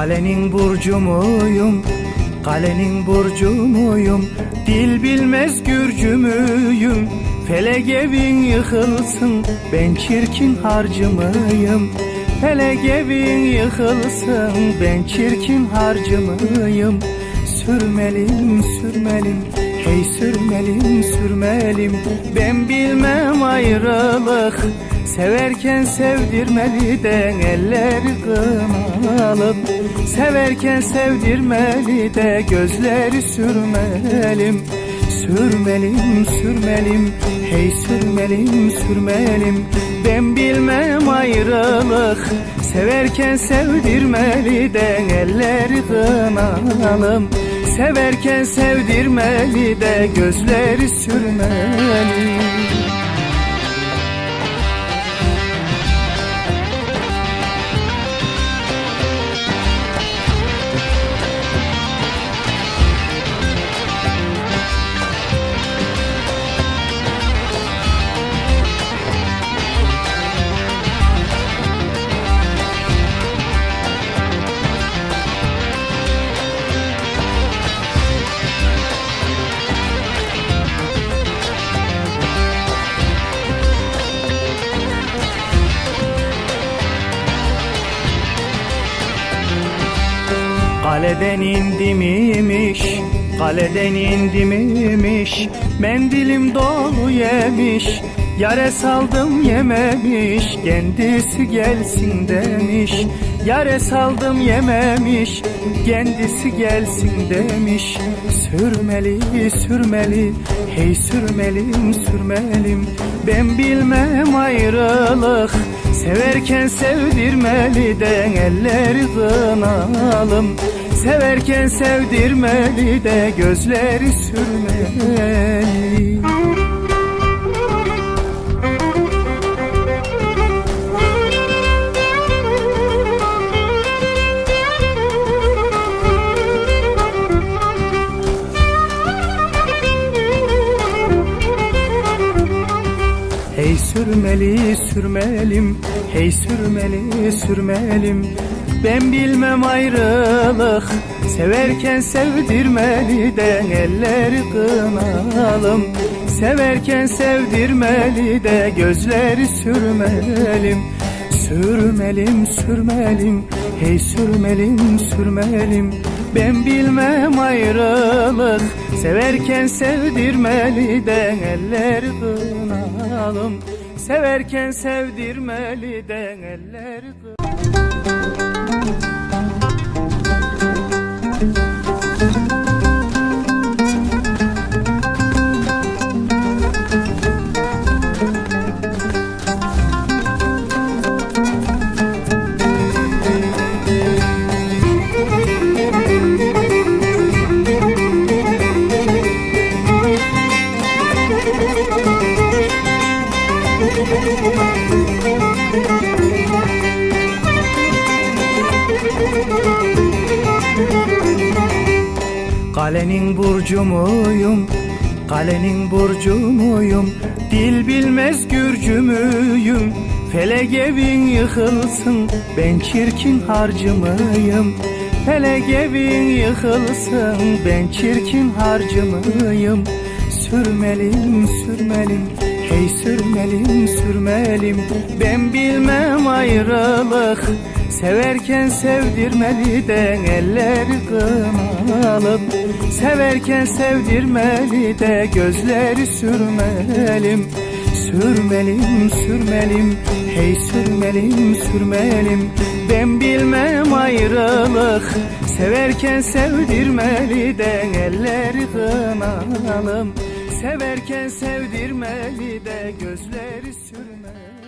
Kalenin burcu muyum? Kalenin burcu muyum? Dil bilmez gürcü müyüm? Felek evin yıkılsın Ben çirkin harcı mıyım? Felek evin yıkılsın Ben çirkin harcı mıyım? Sürmelim sürmelim Hey sürmelim sürmelim Ben bilmem ayrılık Severken sevdirmeliden elleri kınalıp Severken sevdirmeli de gözleri sürmelim. Sürmelim sürmelim hey sürmelim sürmelim. Ben bilmem ayrılık Severken sevdirmeli de elleri kınalım Severken sevdirmeli de gözleri sürmeli Kaleden indim imiş, kaleden indim imiş Mendilim dolu yemiş, yare saldım yememiş. Kendisi gelsin demiş, yare saldım yememiş. Kendisi gelsin demiş. Sürmeli sürmeli, hey sürmelim sürmelim. Ben bilmem ayrılık. Severken sevdirmeli de elleri kınalım Severken sevdirmeli de gözleri sürmeli. Hey sürmeli sürmelim Hey sürmeli sürmelim Ben bilmem ayrılık. Severken sevdirmeli de elleri kınalım. Severken sevdirmeli de gözleri sürmelim. Sürmelim sürmelim. Hey sürmelim sürmelim. Ben bilmem ayrılık. Severken sevdirmeli de elleri kınalım. Severken sevdirmeli de elleri kınalım Kalenin burcu muyum? Kalenin burcu muyum? Dil bilmez gürcü müyüm? Felek evin yıkılsın Ben çirkin harcı mıyım? Felek evin yıkılsın Ben çirkin harcı mıyım? Sürmelim sürmelim Hey sürmelim sürmelim Ben bilmem ayrılık Severken sevdirmeli de elleri kınalıp Severken sevdirmeli de gözleri sürmelim. Sürmelim sürmelim hey sürmelim sürmelim. Ben bilmem ayrılık Severken sevdirmeli de elleri kınalım Severken sevdirmeli de gözleri sürmeli